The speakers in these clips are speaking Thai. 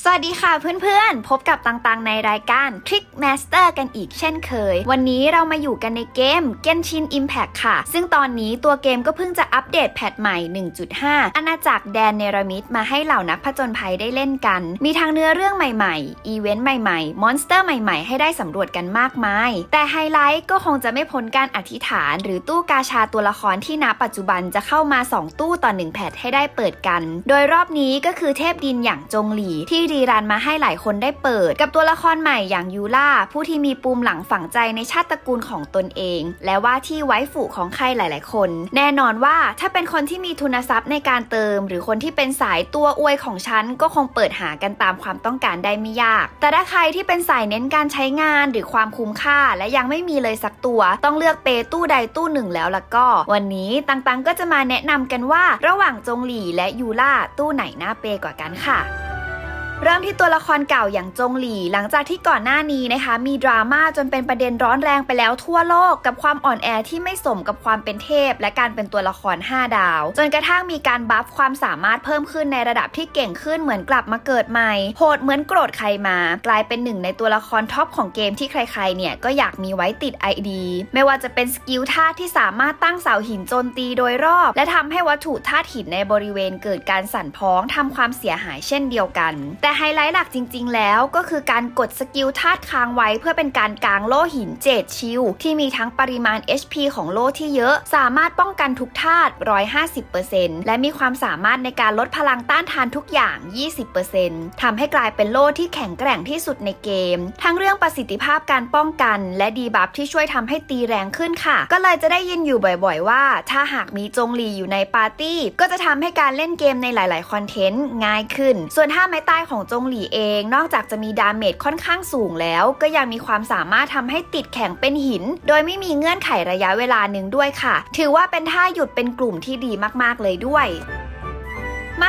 สวัสดีค่ะเพื่อนๆ พบกับตังๆ ในรายการ Trick Master กันอีกเช่นเคย วันนี้เรามาอยู่กันในเกม Genshin Impact ค่ะ ซึ่งตอนนี้ตัวเกมก็เพิ่งจะอัปเดตแพทใหม่ 1.5 อาณาจักรแดนเนรมิตมาให้เหล่านักผจญภัยได้เล่นกัน มีทั้งเนื้อเรื่องใหม่ๆ อีเวนต์ใหม่ๆ มอนสเตอร์ใหม่ๆ ให้ได้สำรวจกันมากมาย แต่ไฮไลท์ก็คงจะไม่พ้นการอธิษฐาน หรือตู้กาชาตัวละครที่ณปัจจุบันจะเข้ามา 2 ตู้ต่อ1แพทให้ได้เปิดกัน โดยรอบนี้ก็คือเทพดินอย่างจงหลีที่รีรันมาให้หลายคนได้เปิด กับตัวละครใหม่อย่างยูล่าผู้ที่มีปูมหลังฝังใจในชาติตระกูลของตนเอง และว่าที่ไว้ฝูของใครหลาย ๆ คน แน่นอนว่าถ้าเป็นคนที่มีทุนทรัพย์ในการเติม หรือคนที่เป็นสายตัวอวยของฉันก็คงเปิดหากันตามความต้องการได้ไม่ยาก แต่ถ้าใครที่เป็นสายเน้นการใช้งานหรือความคุ้มค่า และยังไม่มีเลยสักตัว ต้องเลือกเปตู้ใดตู้หนึ่งแล้วล่ะก็ วันนี้ตังๆก็จะมาแนะนำกันว่า ระหว่างจงหลี่และยูล่าตู้ไหนน่าเปกว่ากันค่ะ เริ่มที่ตัวละครเก่าอย่างจงหลี่ หลังจากที่ก่อนหน้านี้นะคะ มีดราม่าจนเป็นประเด็นร้อนแรงไปแล้วทั่วโลก กับความอ่อนแอที่ไม่สมกับความเป็นเทพ และการเป็นตัวละคร 5 ดาว จนกระทั่งมีการบัฟความสามารถเพิ่มขึ้นในระดับที่เก่งขึ้นเหมือนกลับมาเกิดใหม่โหดเหมือนโกรธใครมา กลายเป็นหนึ่งในตัวละครท็อปของเกมที่ใครๆเนี่ยก็อยากมีไว้ติด ID ไม่ว่าจะเป็นสกิลท่าที่สามารถตั้งเสาหินโจมตีโดยรอบ และทำให้วัตถุธาตุหินในบริเวณเกิดการสั่นพ้องทำความเสียหายเช่นเดียวกันแต่ไฮไลท์หลักจริง ๆ แล้วก็คือการกดสกิลธาตุค้างไว้เพื่อเป็นการกางโล่หินเจดชิลที่มีทั้งปริมาณ HP ของโล่ที่เยอะ สามารถป้องกันทุกธาตุ 150%และมีความสามารถในการลดพลังต้านทานทุกอย่าง 20%ทำให้กลายเป็นโล่ที่แข็งแกร่งที่สุดในเกม ทั้งเรื่องประสิทธิภาพการป้องกัน และดีบัฟที่ช่วยทำให้ตีแรงขึ้นค่ะ ก็เลยจะได้ยินอยู่บ่อยๆ ว่า ถ้าหากมีจงหลีอยู่ในปาร์ตี้ ก็จะทำให้การเล่นเกมในหลาย ๆ คอนเทนต์ง่ายขึ้น ส่วนท่าไม้ตายของจงหลีเอง นอกจากจะมีดาเมจค่อนข้างสูงแล้ว ก็ยังมีความสามารถทำให้ติดแข็งเป็นหิน โดยไม่มีเงื่อนไขระยะเวลาหนึ่งด้วยค่ะ ถือว่าเป็นท่าหยุดเป็นกลุ่มที่ดีมากๆเลยด้วย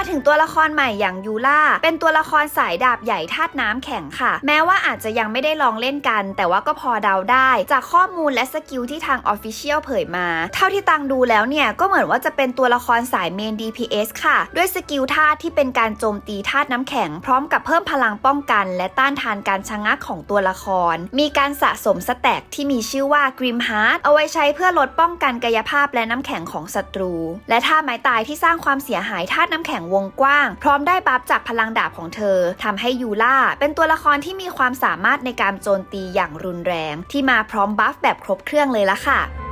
ถึงตัวละครใหม่อย่างยูล่า เป็นตัวละครสายดาบใหญ่ธาตุน้ำแข็งค่ะ แม้ว่าอาจจะยังไม่ได้ลองเล่นกัน แต่ว่าก็พอเดาได้ จากข้อมูลและสกิลที่ทาง Official เผยมา เท่าที่ตังดูแล้วเนี่ย ก็เหมือนว่าจะเป็นตัวละครสายเมน DPS ค่ะ ด้วยสกิลธาตุที่เป็นการโจมตีธาตุน้ำแข็ง พร้อมกับเพิ่มพลังป้องกัน และต้านทานการชะงักของตัวละคร มีการสะสมสแต็กที่มีชื่อว่า Grim Heart เอาไว้ใช้เพื่อลดป้องกันกายภาพและน้ำแข็งของศัตรู และท่าไม้ตายที่สร้างความเสียหายธาตุน้ำแข็งวงกว้าง พร้อมได้บัฟจากพลังดาบของเธอทำให้ยูล่าเป็นตัวละครที่มีความสามารถในการโจมตีอย่างรุนแรง ที่มาพร้อมบัฟแบบครบเครื่องเลยละค่ะ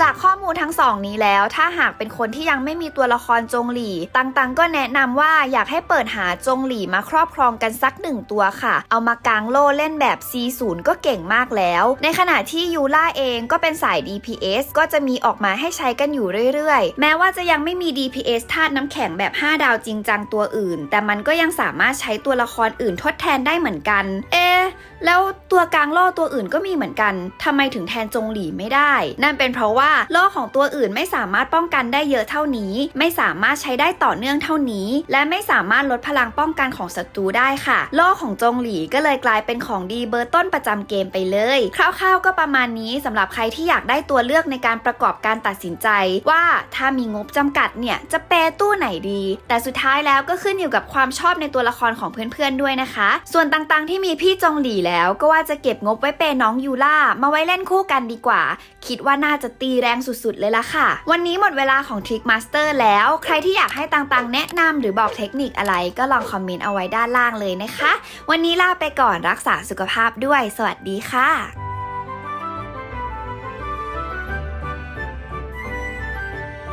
จากข้อมูลทั้งสองนี้แล้ว ถ้าหากเป็นคนที่ยังไม่มีตัวละครจงหลี่ตังตังก็แนะนำว่าอยากให้เปิดหาจงหลี่มาครอบครองกันสักหนึ่งตัวค่ะ เอามากางโล่เล่นแบบ C0 ก็เก่งมากแล้ว ในขณะที่ยูล่าเองก็เป็นสาย DPS ก็จะมีออกมาให้ใช้กันอยู่เรื่อยๆ แม้ว่าจะยังไม่มี DPS ธาตุน้ำแข็งแบบ 5 ดาวจริงจังตัวอื่น แต่มันก็ยังสามารถใช้ตัวละครอื่นทดแทนได้เหมือนกัน เอะแล้วตัวกลางโล่ตัวอื่นก็มีเหมือนกันทำไมถึงแทนจงหลี่ไม่ได้ นั่นเป็นเพราะว่าโล่ของตัวอื่นไม่สามารถป้องกันได้เยอะเท่านี้ ไม่สามารถใช้ได้ต่อเนื่องเท่านี้ และไม่สามารถลดพลังป้องกันของศัตรูได้ค่ะโล่ของจงหลีก็เลยกลายเป็นของดีเบอร์ต้นประจำเกมไปเลย คร่าวๆก็ประมาณนี้สำหรับใครที่อยากได้ตัวเลือกในการประกอบการตัดสินใจ ว่าถ้ามีงบจำกัดเนี่ยจะเปย์ตู้ไหนดี แต่สุดท้ายแล้วก็ขึ้นอยู่กับความชอบในตัวละครของเพื่อนๆด้วยนะคะ ส่วนต่างๆที่มีพี่จงหลีแล้วก็ว่าจะเก็บงบไว้เปน้องยูล่ามาไว้เล่นคู่กันดีกว่า คิดว่าน่าจะตีแรงสุดๆ เลยล่ะค่ะ วันนี้หมดเวลาของ Trick Master แล้ว ใครที่อยากให้ต่างๆ แนะนำหรือบอกเทคนิคอะไรก็ลองคอมเมนต์เอาไว้ด้านล่างเลยนะคะ วันนี้ลาไปก่อนรักษาสุขภาพด้วย สวัสดีค่ะ